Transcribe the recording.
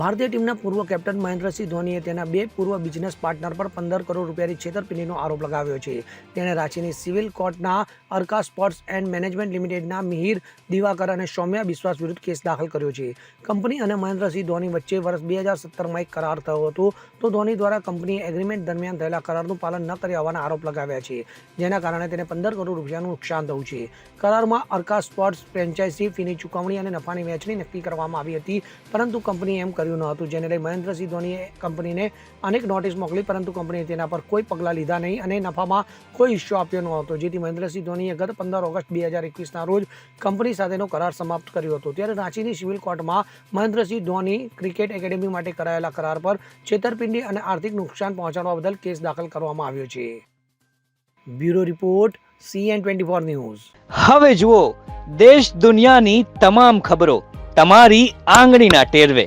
ભારતીય ટીમના પૂર્વ કેપ્ટન મહેન્દ્રસિંહ ધોનીએ તેના બે પૂર્વ બિઝનેસ પાર્ટનર પર પંદર કરોડ રૂપિયાની છેતરપિંડીનો આરોપ લગાવ્યો છે. તેણે રાંચીની સિવિલ કોર્ટના અર્કા સ્પોર્ટ્સ એન્ડ મેનેજમેન્ટ લિમિટેડના મિહિર દિવાકર અને સૌમ્યા બિશ્વાસ વિરુદ્ધ કેસ દાખલ કર્યો છે. કંપની અને મહેન્દ્રસિંહ ધોની વચ્ચે વર્ષ બે હજાર સત્તરમાં એક કરાર થયો હતો. તો ધોની દ્વારા કંપનીએ એગ્રીમેન્ટ દરમિયાન થયેલા કરારનું પાલન ન કર્યા હોવાના આરોપ લગાવ્યા છે. જેના કારણે તેને પંદર કરોડ રૂપિયાનું નુકસાન થયું છે. કરારમાં અર્કા સ્પોર્ટ્સ ફ્રેન્ચાઇઝી ફીની ચૂકવણી અને નફાની વહેંચણી નક્કી કરવામાં આવી હતી. પરંતુ કંપનીએ એમ કર્યું ન હતું, જેને લઈ મહેન્દ્રસિંહ ધોનીએ કંપનીને અનેક નોટિસ મોકલી, પરંતુ કંપનીએ તેના પર કોઈ પગલાં લીધા નહીં અને નફામાં કોઈ હિસ્સો આપ્યો ન હતો. જેથી મહેન્દ્રસિંહ ધોનીએ ગત પંદર ઓગસ્ટ બે હજાર એકવીસના રોજ કંપની સાથેનો કરાર સમાપ્ત કર્યો હતો. ત્યારે રાંચીની સિવિલ કોર્ટમાં મહેન્દ્રસિંહ ધોની ક્રિકેટ એકેડેમી માટે કરાયેલા કરાર પર છેતરપિંડી અને આર્થિક નુકસાન પહોંચાડવા બદલ કેસ દાખલ કરવામાં આવ્યો છે. Bureau report CN twenty four news. હવે જુઓ, દેશ દુનિયાની તમામ ખબરો તમારી આંગળીના ટેરવે.